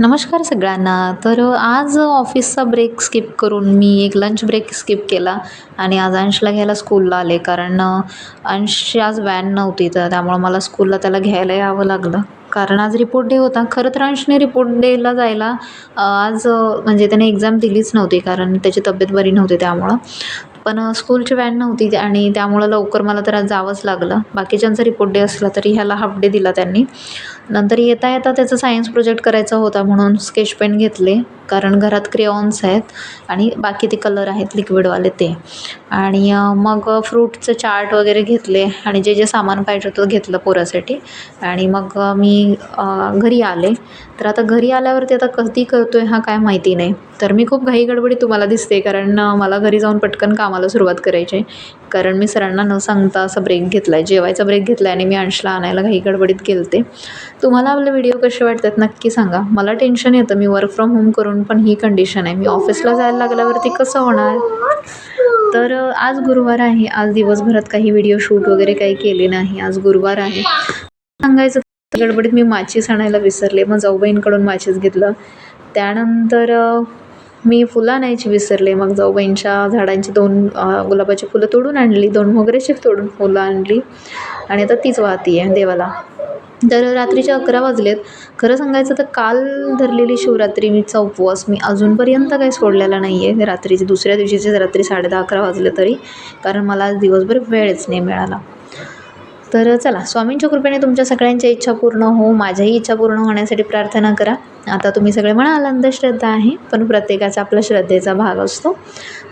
नमस्कार सगळ्यांना. तर आज ऑफिसचा ब्रेक स्किप करून मी एक लंच ब्रेक स्किप केला आणि आज अंशला घ्यायला स्कूलला आले कारण अंशची आज व्हॅन नव्हती तर त्यामुळं मला स्कूलला त्याला घ्यायला यावं लागलं. कारण आज रिपोर्ट डे होता. खरं तर अंशने रिपोर्ट डेला जायला आज म्हणजे त्याने एक्झाम दिलीच नव्हती कारण त्याची तब्येत बरी नव्हती त्यामुळं. पण स्कूलची व्हॅन नव्हती आणि त्यामुळं लवकर मला तर आज जावंच लागलं. बाकीच्यांचा रिपोर्ट डे असला तरी ह्याला हाफ डे दिला त्यांनी. नंतर येता येता त्याचा सायन्स प्रोजेक्ट करायचा होता म्हणून स्केच पेन घेतले. कारण घरात क्रेऑन्स आहेत आणि बाकी ते कलर आहेत लिक्विडवाले ते. आणि मग फ्रूटचं चार्ट वगैरे घेतले आणि जे जे सामान पाहिजे होतं घेतलं पोरासाठी. आणि मग मी घरी आले. तर आता घरी आल्यावरती आता कधी करतो आहे हा काय माहिती नाही. तर मी खूप घाईगडबडीत तुम्हाला दिसते कारण मला घरी जाऊन पटकन कामाला सुरुवात करायची. आहे कारण मी सरांना न सांगता असा ब्रेक घेतला आहे जेवायचा ब्रेक घेतला आहे आणि मी अंशला आणायला घाई गडबडीत गेलते. तुम्हाला आपले व्हिडिओ कसे वाटतात नक्की सांगा. मला टेन्शन येतं मी वर्क फ्रॉम होम करून पण ही कंडिशन आहे. मी ऑफिसला जायला लागल्यावरती कसं होणार? तर आज गुरुवार आहे. आज दिवसभरात काही व्हिडिओ शूट वगैरे काही केले नाही. आज गुरुवार आहे. सांगायचं गडबडीत मी माचीस आणायला विसरले. मग जाऊबाईंकडून माचीस घेतलं. त्यानंतर मी फुलं आणायची विसरले. मग जाऊबाईंच्या झाडांची दोन गुलाबाची फुलं तोडून आणली. दोन मोगऱ्याची तोडून फुलं आणली. आणि आता तीच वाहती आहे देवाला. तर रात्रीचे अकरा वाजलेत. खरं सांगायचं तर काल धरलेली शिवरात्रीचा उपवास मी अजूनपर्यंत काही सोडलेला नाही आहे रात्रीचे दुसऱ्या दिवशीचे रात्री साडे दहा अकरा वाजले तरी कारण मला आज दिवसभर वेळच नाही मिळाला. तर चला स्वामींच्या कृपेने तुमच्या सगळ्यांच्या इच्छा पूर्ण हो माझ्याही इच्छा पूर्ण होण्यासाठी प्रार्थना करा. आता तुम्ही सगळे म्हणाल अंधश्रद्धा आहे पण प्रत्येकाचा आपला श्रद्धेचा भाग असतो.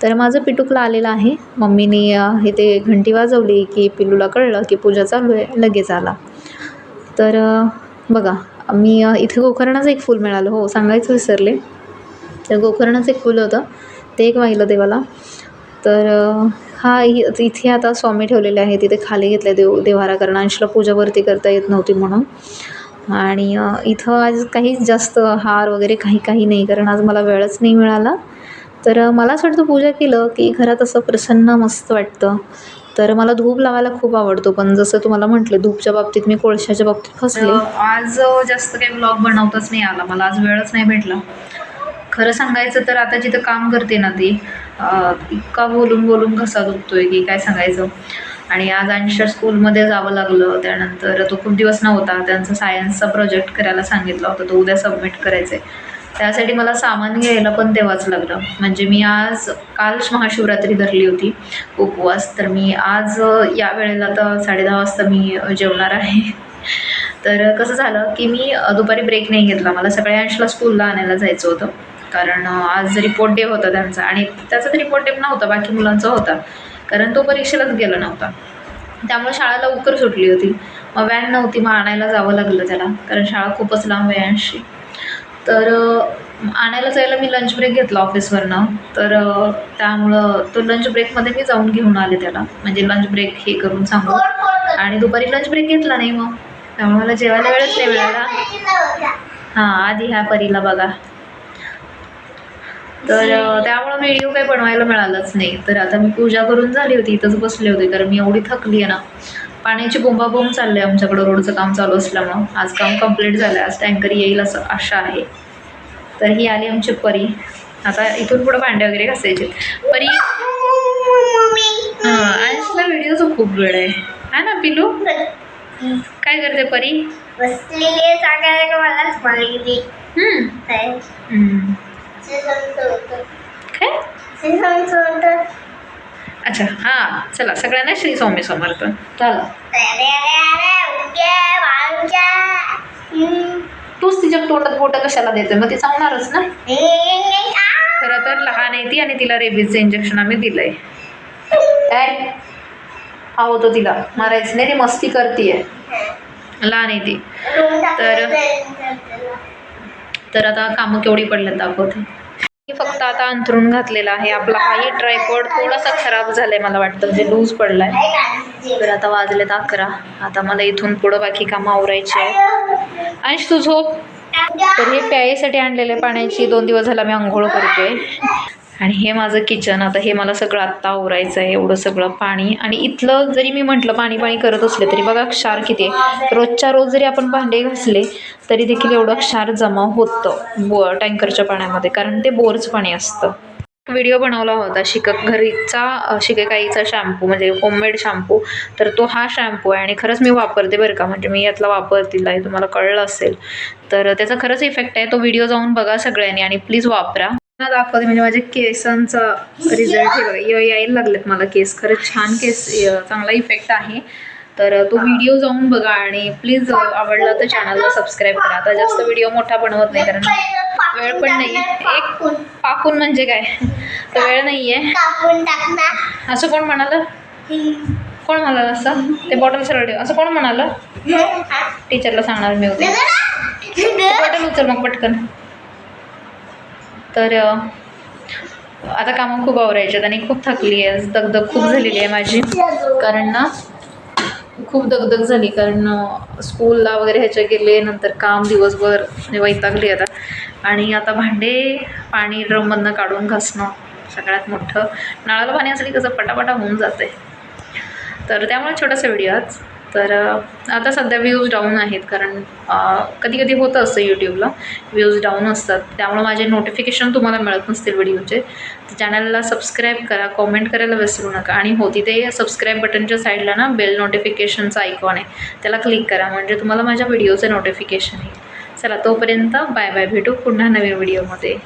तर माझं पिटूकला आलेलं आहे. मम्मीने इथे घंटी वाजवली की पिल्लूला कळलं की पूजा चालू आहे लगेच आला. तर बघा मी इथे गोकर्णाचं एक फूल मिळालं. हो सांगायचं विसरले. तर गोकर्णाचं एक फूल होतं. ते एक वाहिलं देवाला. तर हा इथे आता स्वामी ठेवलेले आहे तिथे खाली घेतले देव देवारा कारण. अंशला पूजावरती करता येत नव्हती म्हणून. आणि इथं आज काही जास्त हार वगैरे काही काही नाही. कारण आज मला वेळच नाही मिळाला. तर मला असं वाटतं पूजा केलं की घरात असं प्रसन्न मस्त वाटतं. तर मला धूप लावायला खूप आवडतो पण जसं तुम्हाला म्हटलं धूपच्या बाबतीत मी कोळशाच्या बाबतीत फसले. आज जास्त काही ब्लॉग बनवताच नाही आला. मला आज वेळच नाही भेटला. खरं सांगायचं तर आता जिथं काम करते ना ती इतका बोलून बोलून घसा दुखतोय की काय सांगायचं. आणि आज अंशच्या स्कूलमध्ये जावं लागलं. त्यानंतर तो खूप दिवस नव्हता. त्यांचा सायन्सचा प्रोजेक्ट करायला सांगितला होता. तो उद्या सबमिट करायचा आहे त्यासाठी मला सामान घ्यायला पण तेव्हाच लागलं. म्हणजे मी आज काल महाशिवरात्री धरली होती उपवास. तर मी आज या वेळेला तर साडेदहा वाजता मी जेवणार आहे. तर कसं झालं की मी दुपारी ब्रेक नाही घेतला. मला सगळ्या अंशला स्कूलला आणायला जायचं होतं. कारण आज रिपोर्ट डे होता त्यांचा आणि त्याचा तर रिपोर्ट डे नव्हता बाकी मुलांचा होता. कारण तो परीक्षेलाच गेला नव्हता. त्यामुळे शाळा लवकर सुटली होती. मग व्हॅन नव्हती मग आणायला जावं लागलं त्याला. कारण शाळा खूपच लांब आहे अंशी तर आणायला जायला मी लंच ब्रेक घेतला ऑफिसवरनं तर त्यामुळं तो लंच ब्रेकमध्ये मी जाऊन घेऊन आले त्याला. म्हणजे लंच ब्रेक हे करून सांगू आणि दुपारी लंच ब्रेक घेतला नाही मग. त्यामुळे मला जेवायला वेळच नाही मिळाला. हां आधी ह्या परीला बघा. तर त्यामुळं व्हिडिओ काही बनवायला मिळालंच नाही. तर आता मी पूजा करून झाली होती. इथंच बसले होते. कारण मी एवढी थकली आहे ना. पाण्याची बोंबाबोंब चालली आहे आमच्याकडं रोडचं काम चालू असल्यामुळं. आज काम कंप्लीट झालं आज टँकर येईल असं आशा आहे. तर ही आली आमची परी. आता इथून पुढं भांडे वगैरे घासायचे परी हां आजला व्हिडिओचा खूप वेळ आहे. हा ना पिलू? काय करते परी? बसलेली. हम्म. काय? अच्छा हां चला सगळ्यांना श्री स्वामी समर्थ चला. तूच तिच्या तोंडात बोट कशाला देतोय? मग ती चावणारच ना? खरं तर लहान आहे ती आणि तिला रेबीजचं इंजेक्शन आम्ही दिलंय. काय? हा होतो तिला मारायचं नाही ती मस्ती करतीये. लहान आहे ती. तर तर आता कामं केवढी पडल्यात दाखवते. फक्त आता अंथरून घातलेला आहे. आपला हाही ट्रायपॉड थोडासा खराब झालाय मला वाटतं. म्हणजे लूज पडलाय. तर आता वाजलेत अकरा. आता मला इथून पुढं बाकी कामं आवरायची आहे अंश तू झोप. तर हे प्यायसाठी आणलेले पाण्याची दोन दिवस झाला मी आंघोळ करते. आणि हे माझं किचन आता हे मला सगळं आत्ता आवरायचं आहे एवढं सगळं पाणी. आणि इथलं जरी मी म्हटलं पाणी पाणी करत असले तरी बघा क्षार किती आहे. रोजच्या रोज जरी आपण भांडे घासले तरी देखील एवढं क्षार जमा होतं बो टँकरच्या पाण्यामध्ये कारण ते बोरचं पाणी असतं. व्हिडिओ बनवला होता शिकक घरीचा शिकेकाईचा शॅम्पू म्हणजे होममेड शॅम्पू तर तो हा शॅम्पू आहे आणि खरंच मी वापरते बरं का. म्हणजे मी यातला वापरतील आहे तुम्हाला कळलं असेल. तर त्याचा खरंच इफेक्ट आहे. तो व्हिडिओ जाऊन बघा सगळ्यांनी आणि प्लीज वापरा. दाखवते म्हणजे माझ्या केसांचा रिझल्ट हे बघा यायला लागलेत मला केस. खरंच छान केस चांगला इफेक्ट आहे. तर तो व्हिडिओ जाऊन बघा आणि प्लीज आवडला तर चॅनलला सबस्क्राईब करा. आता जास्त व्हिडिओ मोठा बनवत नाही कारण वेळ पण नाही. एक पाकून म्हणजे काय? तर वेळ नाही आहे असं कोण म्हणालं? कोण म्हणालं असं? ते बॉटल सरळ ठेव. असं कोण म्हणालं? टीचरला सांगणार मी उद्या बॉटल उचल मग पटकन. तर आता कामं खूप आवरायच्यात आणि खूप थकली आहे. दगदग खूप झालेली आहे माझी. कारण ना खूप दगदग झाली. कारण स्कूलला वगैरे ह्याच्या गेले नंतर काम दिवसभर म्हणजे वैतागली आता. आणि आता भांडे पाणी ड्रममधनं काढून घासणं सगळ्यात मोठं. नळाला पाणी असली कसं पटापटा होऊन जाते तर त्यामुळे छोटासा व्हिडिओ आज. तर आता सध्या व्ह्यूज डाऊन आहेत कारण कधी कधी होतं असतं यूट्यूबला व्ह्यूज डाऊन असतात. त्यामुळे माझे नोटिफिकेशन तुम्हाला मिळत नसतील व्हिडिओचे तर चॅनलला सबस्क्राईब करा कॉमेंट करायला विसरू नका. आणि हो तिथे सबस्क्राईब बटनच्या साईडला ना बेल नोटिफिकेशनचा आयकॉन आहे. त्याला क्लिक करा. म्हणजे तुम्हाला माझ्या व्हिडिओचं नोटिफिकेशन येईल. चला तोपर्यंत बाय बाय भेटू पुन्हा नवीन व्हिडिओमध्ये